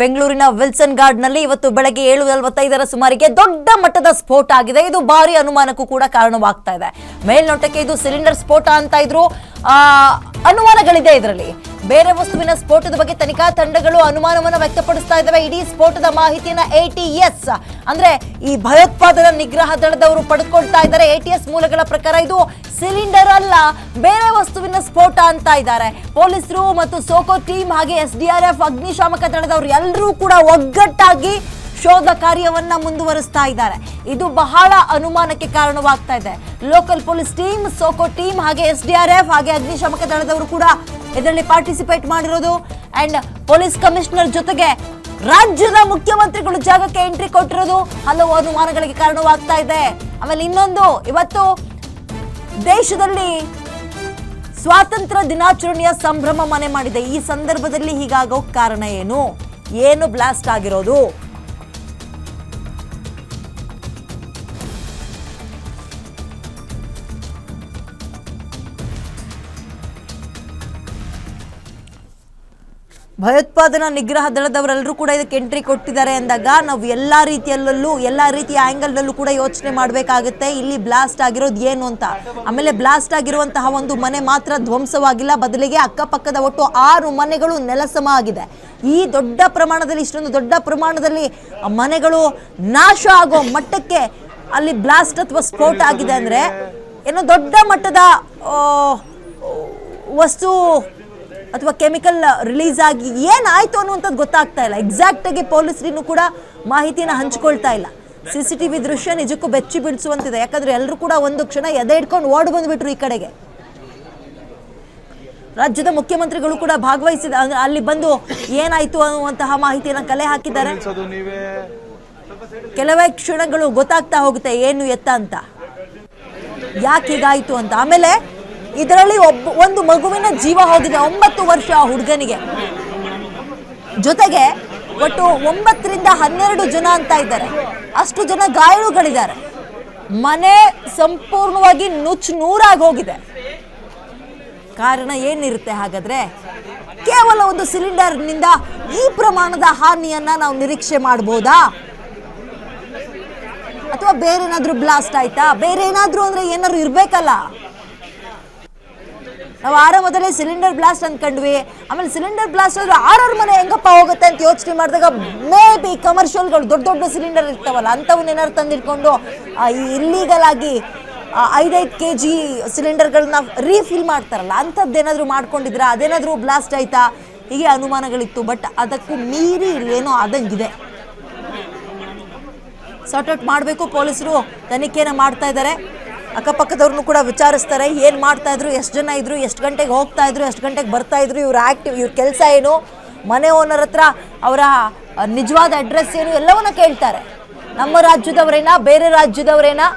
ಬೆಂಗಳೂರಿನ ವಿಲ್ಸನ್ ಗಾರ್ಡ್ನಲ್ಲಿ ಇವತ್ತು ಬೆಳಗ್ಗೆ ಏಳು ನಲವತ್ತೈದರ ಸುಮಾರಿಗೆ ದೊಡ್ಡ ಮಟ್ಟದ ಸ್ಫೋಟ ಆಗಿದೆ. ಇದು ಭಾರಿ ಅನುಮಾನಕ್ಕೂ ಕೂಡ ಕಾರಣವಾಗ್ತಾ ಇದೆ. ಮೇಲ್ನೋಟಕ್ಕೆ ಇದು ಸಿಲಿಂಡರ್ ಸ್ಫೋಟ ಅಂತ ಇದ್ರು ಅನುಮಾನಗಳಿದೆ ಇದರಲ್ಲಿ. ಬೇರೆ ವಸ್ತುವಿನ ಸ್ಫೋಟದ ಬಗ್ಗೆ ತನಿಖಾ ತಂಡಗಳು ಅನುಮಾನವನ್ನು ವ್ಯಕ್ತಪಡಿಸ್ತಾ ಇದ್ದಾವೆ. ಇಡೀ ಸ್ಫೋಟದ ಮಾಹಿತಿಯನ್ನ ಎಟಿಎಸ್ ಅಂದ್ರೆ ಈ ಭಯೋತ್ಪಾದನಾ ನಿಗ್ರಹ ದಳದವರು ಪಡೆದುಕೊಳ್ತಾ ಇದ್ದಾರೆ. ಎಟಿಎಸ್ ಮೂಲಗಳ ಪ್ರಕಾರ ಇದು ಸಿಲಿಂಡರ್ ಅಲ್ಲ, ಬೇರೆ ವಸ್ತುವಿನ ಸ್ಫೋಟ ಅಂತ ಇದ್ದಾರೆ. ಪೊಲೀಸರು ಮತ್ತು ಸೋಕೋ ಟೀಮ್ ಹಾಗೆ ಎಸ್ ಡಿ ಆರ್ ಎಫ್, ಅಗ್ನಿಶಾಮಕ ದಳದವರು ಎಲ್ಲರೂ ಕೂಡ ಒಗ್ಗಟ್ಟಾಗಿ ಶೋಧ ಕಾರ್ಯವನ್ನ ಮುಂದುವರಿಸ್ತಾ ಇದ್ದಾರೆ. ಇದು ಬಹಳ ಅನುಮಾನಕ್ಕೆ ಕಾರಣವಾಗ್ತಾ ಇದೆ. Local police team SOCO team ಹಾಗೆ ಎಸ್ ಡಿ ಆರ್ ಎಫ್ ಹಾಗೆ ಅಗ್ನಿಶಾಮಕ ದಳದವರು ಕೂಡ ಇದರಲ್ಲಿ ಪಾರ್ಟಿಸಿಪೇಟ್ ಮಾಡಿರೋದು ಅಂಡ್ ಪೊಲೀಸ್ ಕಮಿಷನರ್ ಜೊತೆಗೆ ರಾಜ್ಯದ ಮುಖ್ಯಮಂತ್ರಿಗಳು ಜಾಗಕ್ಕೆ ಎಂಟ್ರಿ ಕೊಟ್ಟಿರೋದು ಹಲವು ಅನುಮಾನಗಳಿಗೆ ಕಾರಣವಾಗ್ತಾ ಇದೆ. ಆಮೇಲೆ ಇನ್ನೊಂದು, ಇವತ್ತು ದೇಶದಲ್ಲಿ ಸ್ವಾತಂತ್ರ್ಯ ದಿನಾಚರಣೆಯ ಸಂಭ್ರಮ ಮನೆ ಮಾಡಿದೆ. ಈ ಸಂದರ್ಭದಲ್ಲಿ ಹೀಗಾಗೋ ಕಾರಣ ಏನು? ಏನು ಬ್ಲಾಸ್ಟ್ ಆಗಿರೋದು? ಭಯೋತ್ಪಾದನಾ ನಿಗ್ರಹ ದಳದವರೆಲ್ಲರೂ ಕೂಡ ಇದಕ್ಕೆ ಎಂಟ್ರಿ ಕೊಟ್ಟಿದ್ದಾರೆ ಅಂದಾಗ ನಾವು ಎಲ್ಲ ರೀತಿಯಲ್ಲೂ ಎಲ್ಲ ರೀತಿಯ ಆ್ಯಂಗಲ್ನಲ್ಲೂ ಕೂಡ ಯೋಚನೆ ಮಾಡಬೇಕಾಗುತ್ತೆ. ಇಲ್ಲಿ ಬ್ಲಾಸ್ಟ್ ಆಗಿರೋದು ಏನು ಅಂತ? ಆಮೇಲೆ ಬ್ಲಾಸ್ಟ್ ಆಗಿರುವಂತಹ ಒಂದು ಮನೆ ಮಾತ್ರ ಧ್ವಂಸವಾಗಿಲ್ಲ. ಬದಲಿಗೆ ಅಕ್ಕಪಕ್ಕದ ಒಟ್ಟು ಆರು ಮನೆಗಳು ನೆಲಸಮ ಆಗಿದೆ. ಈ ದೊಡ್ಡ ಪ್ರಮಾಣದಲ್ಲಿ, ಇಷ್ಟೊಂದು ದೊಡ್ಡ ಪ್ರಮಾಣದಲ್ಲಿ ಮನೆಗಳು ನಾಶ ಆಗೋ ಮಟ್ಟಕ್ಕೆ ಅಲ್ಲಿ ಬ್ಲಾಸ್ಟ್ ಅಥವಾ ಸ್ಫೋಟ ಆಗಿದೆ ಅಂದರೆ, ಏನೋ ದೊಡ್ಡ ಮಟ್ಟದ ವಸ್ತು ಅಥವಾ ಕೆಮಿಕಲ್ ರಿಲೀಸ್ ಆಗಿ ಏನಾಯ್ತು ಅನ್ನುವಂಥದ್ದು ಗೊತ್ತಾಗ್ತಾ ಇಲ್ಲ. ಎಕ್ಸಾಕ್ಟ್ ಆಗಿ ಪೊಲೀಸರಿನ್ನು ಕೂಡ ಮಾಹಿತಿನ ಹಂಚ್ಕೊಳ್ತಾ ಇಲ್ಲ. ಸಿ ಸಿ ಟಿ ವಿ ದೃಶ್ಯ ನಿಜಕ್ಕೂ ಬೆಚ್ಚಿ ಬೀಳಿಸುವಂತಿದೆ. ಯಾಕಂದ್ರೆ ಎಲ್ಲರೂ ಕೂಡ ಒಂದು ಕ್ಷಣ ಎದೆ ಇಟ್ಕೊಂಡು ಓಡ್ ಬಂದ್ಬಿಟ್ರು ಈ ಕಡೆಗೆ. ರಾಜ್ಯದ ಮುಖ್ಯಮಂತ್ರಿಗಳು ಕೂಡ ಭಾಗವಹಿಸಿದ ಅಲ್ಲಿ ಬಂದು ಏನಾಯ್ತು ಅನ್ನುವಂತಹ ಮಾಹಿತಿಯನ್ನು ಕಲೆ ಹಾಕಿದ್ದಾರೆ. ಕೆಲವೇ ಕ್ಷಣಗಳು ಗೊತ್ತಾಗ್ತಾ ಹೋಗುತ್ತೆ, ಏನು ಎತ್ತ ಅಂತ. ಯಾಕೆ ಹೀಗಾಯ್ತು ಅಂತ. ಆಮೇಲೆ ಇದರಲ್ಲಿ ಒಬ್ಬ, ಒಂದು ಮಗುವಿನ ಜೀವ ಹೋಗಿದೆ ಒಂಬತ್ತು ವರ್ಷ ಆ ಹುಡುಗನಿಗೆ. ಜೊತೆಗೆ ಒಟ್ಟು ಒಂಬತ್ತರಿಂದ ಹನ್ನೆರಡು ಜನ ಅಂತ ಇದ್ದಾರೆ. ಅಷ್ಟು ಜನ ಗಾಯಾಳುಗಳಿದ್ದಾರೆ. ಮನೆ ಸಂಪೂರ್ಣವಾಗಿ ನುಚ್ಚು ನೂರಾಗಿ ಹೋಗಿದೆ. ಕಾರಣ ಏನಿರುತ್ತೆ ಹಾಗಾದ್ರೆ, ಕೇವಲ ಒಂದು ಸಿಲಿಂಡರ್ನಿಂದ ಈ ಪ್ರಮಾಣದ ಹಾನಿಯನ್ನ ನಾವು ನಿರೀಕ್ಷೆ ಮಾಡಬಹುದಾ ಅಥವಾ ಬೇರೆ ಏನಾದ್ರೂ ಬ್ಲಾಸ್ಟ್ ಆಯ್ತಾ? ಬೇರೆ ಏನಾದ್ರೂ ಅಂದ್ರೆ ಏನಾದ್ರು ಇರ್ಬೇಕಲ್ಲ? ನಾವು ಆರಂಭದಲ್ಲೇ ಸಿಲಿಂಡರ್ ಬ್ಲಾಸ್ಟ್ ಅನ್ಕೊಂಡ್ವಿ. ಆಮೇಲೆ ಸಿಲಿಂಡರ್ ಬ್ಲಾಸ್ಟ್ ಆದ್ರೆ ಆರವ್ರ ಮನೆ ಹೆಂಗಪ್ಪ ಹೋಗುತ್ತೆ ಅಂತ ಯೋಚನೆ ಮಾಡಿದಾಗ ಮೇ ಬಿ ಕಮರ್ಷಿಯಲ್ಗಳು ದೊಡ್ಡ ದೊಡ್ಡ ಸಿಲಿಂಡರ್ ಇರ್ತಾವಲ್ಲ ಅಂಥವನ್ನ ಏನಾದ್ರು ತಂದಿಟ್ಕೊಂಡು ಇಲ್ಲೀಗಲ್ ಆಗಿ ಐದೈದು ಕೆ ಜಿ ಸಿಲಿಂಡರ್ಗಳನ್ನ ರೀಫಿಲ್ ಮಾಡ್ತಾರಲ್ಲ ಅಂಥದ್ದೇನಾದರೂ ಮಾಡ್ಕೊಂಡಿದ್ರ? ಅದೇನಾದರೂ ಬ್ಲಾಸ್ಟ್ ಆಯ್ತಾ? ಹೀಗೆ ಅನುಮಾನಗಳಿತ್ತು ಬಟ್ ಅದಕ್ಕೂ ಮೀರಿ ಏನೋ ಆದಂಗಿದೆ. ಸಾರ್ಟ್ ಔಟ್ ಮಾಡಬೇಕು ಪೊಲೀಸರು, ತನಿಖೆನ ಮಾಡ್ತಾ ಇದ್ದಾರೆ ಅಕ್ಕಪಕ್ಕದವ್ರನ್ನು ಕೂಡ ವಿಚಾರಿಸ್ತಾರೆ, ಏನು ಮಾಡ್ತಾ ಇದ್ರು, ಎಷ್ಟು ಜನ ಇದ್ರು, ಎಷ್ಟು ಗಂಟೆಗೆ ಹೋಗ್ತಾ ಇದ್ರು, ಎಷ್ಟು ಗಂಟೆಗೆ ಬರ್ತಾ ಇದ್ರು, ಇವ್ರ ಆ್ಯಕ್ಟಿವ್ ಇವ್ರ ಕೆಲಸ ಏನು? ಮನೆ ಓನರ್ ಹತ್ರ ಅವರ ನಿಜವಾದ ಅಡ್ರೆಸ್ ಏನು? ಎಲ್ಲವನ್ನ ಕೇಳ್ತಾರೆ. ನಮ್ಮ ರಾಜ್ಯದವರೇನಾ, ಬೇರೆ ರಾಜ್ಯದವರೇನಾ?